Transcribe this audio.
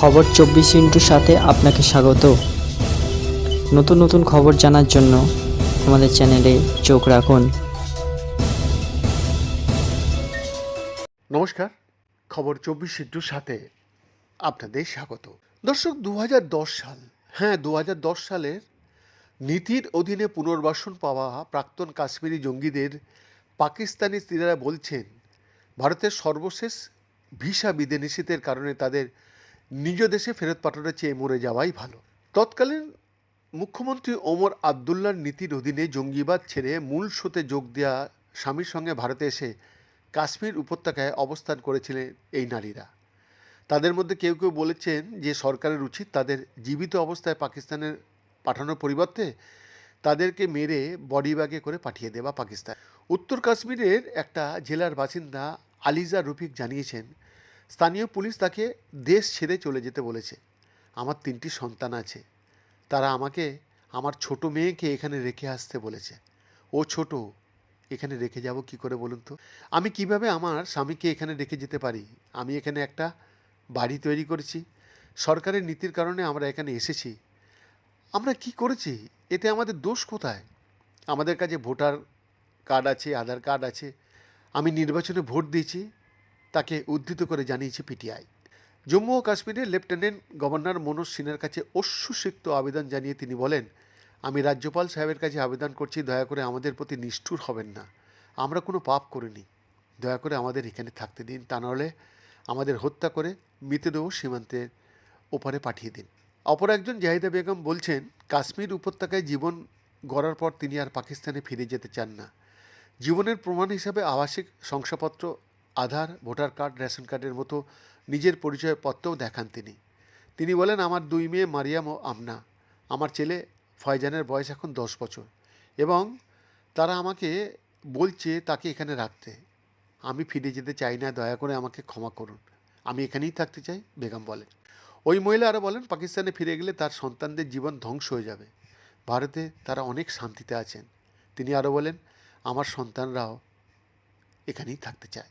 খবর চব্বিশ ইন্টুর সাথে আপনাকে স্বাগত। নতুন নতুন খবর জানার জন্য আমাদের চ্যানেলে চোখ রাখুন। নমস্কার, খবর চব্বিশ ইন্টুর সাথে আপনাদের স্বাগত। দর্শক দু হাজার দশ সাল হ্যাঁ দু হাজার দশ সালের নীতির অধীনে পুনর্বাসন পাওয়া প্রাক্তন কাশ্মীরি জঙ্গিদের পাকিস্তানি স্ত্রীরা বলছেন, ভারতের সর্বশেষ ভিসা বিধিনিষেধের কারণে তাদের নিজ দেশে ফেরত পাঠানোর চেয়ে মরে যাওয়াই ভালো। তৎকালীন মুখ্যমন্ত্রী ওমর আবদুল্লার নীতির অধীনে জঙ্গিবাদ ছেড়ে মূল স্রোতে যোগ দেওয়া স্বামীর সঙ্গে ভারতে এসে কাশ্মীর উপত্যকায় অবস্থান করেছিলেন এই নারীরা। তাদের মধ্যে কেউ কেউ বলেছেন যে সরকারের উচিত তাদের জীবিত অবস্থায় পাকিস্তানের পাঠানোর পরিবর্তে তাদেরকে মেরে বডি ব্যাগে করে পাঠিয়ে দেওয়া পাকিস্তান। উত্তর কাশ্মীরের একটা জেলার বাসিন্দা আলিজা রফিক জানিয়েছেন স্থানীয় পুলিশ তাকে দেশ ছেড়ে চলে যেতে বলেছে। আমার তিনটি সন্তান আছে। তারা আমাকে আমার ছোট মেয়েকে এখানে রেখে আসতে বলেছে। ও ছোট, এখানে রেখে যাব কি করে বলুন তো? আমি কীভাবে আমার স্বামীকে এখানে রেখে যেতে পারি? আমি এখানে একটা বাড়ি তৈরি করেছি। সরকারের নীতির কারণে আমরা এখানে এসেছি। আমরা কি করেছি? এতে আমাদের দোষ কোথায়? আমাদের কাছে ভোটার কার্ড আছে, আধার কার্ড আছে। আমি নির্বাচনে ভোট দিয়েছি। তাকে উদ্ধৃত করে জানিয়েছে পিটিআই। জম্মু ও কাশ্মীরের লেফটেন্যান্ট গভর্নর মনোজ সিনহার কাছে অশ্রুসিক্ত আবেদন জানিয়ে তিনি বলেন, আমি রাজ্যপাল সাহেবের কাছে আবেদন করছি, দয়া করে আমাদের প্রতি নিষ্ঠুর হবেন না। আমরা কোনো পাপ করিনি। দয়া করে আমাদের এখানে থাকতে দিন। তা নাহলে আমাদের হত্যা করে মৃতদেহ সীমান্তের ওপারে পাঠিয়ে দিন। অপর একজন জাহিদা বেগম বলছেন, কাশ্মীর উপত্যকায় জীবন গড়ার পর তিনি আর পাকিস্তানে ফিরে যেতে চান না। জীবনের প্রমাণ হিসাবে আবাসিক শংসাপত্র আধার, ভোটার কার্ড, রেশন কার্ডের মতো নিজের পরিচয়পত্রও দেখান তিনি। তিনি বলেন, আমার দুই মেয়ে মারিয়াম ও আমনা আমার ছেলে ফয়জানের বয়স এখন দশ বছর এবং তারা আমাকে বলছে তাকে এখানে রাখতে। আমি ফিরে যেতে চাই না, দয়া করে আমাকে ক্ষমা করুন। আমি এখানেই থাকতে চাই, বেগম বলেন। ওই মহিলা আরও বলেন, পাকিস্তানে ফিরে গেলে তার সন্তানদের জীবন ধ্বংস হয়ে যাবে। ভারতে তারা অনেক শান্তিতে আছেন। তিনি আরও বলেন, আমার সন্তানরাও এখানেই থাকতে চায়।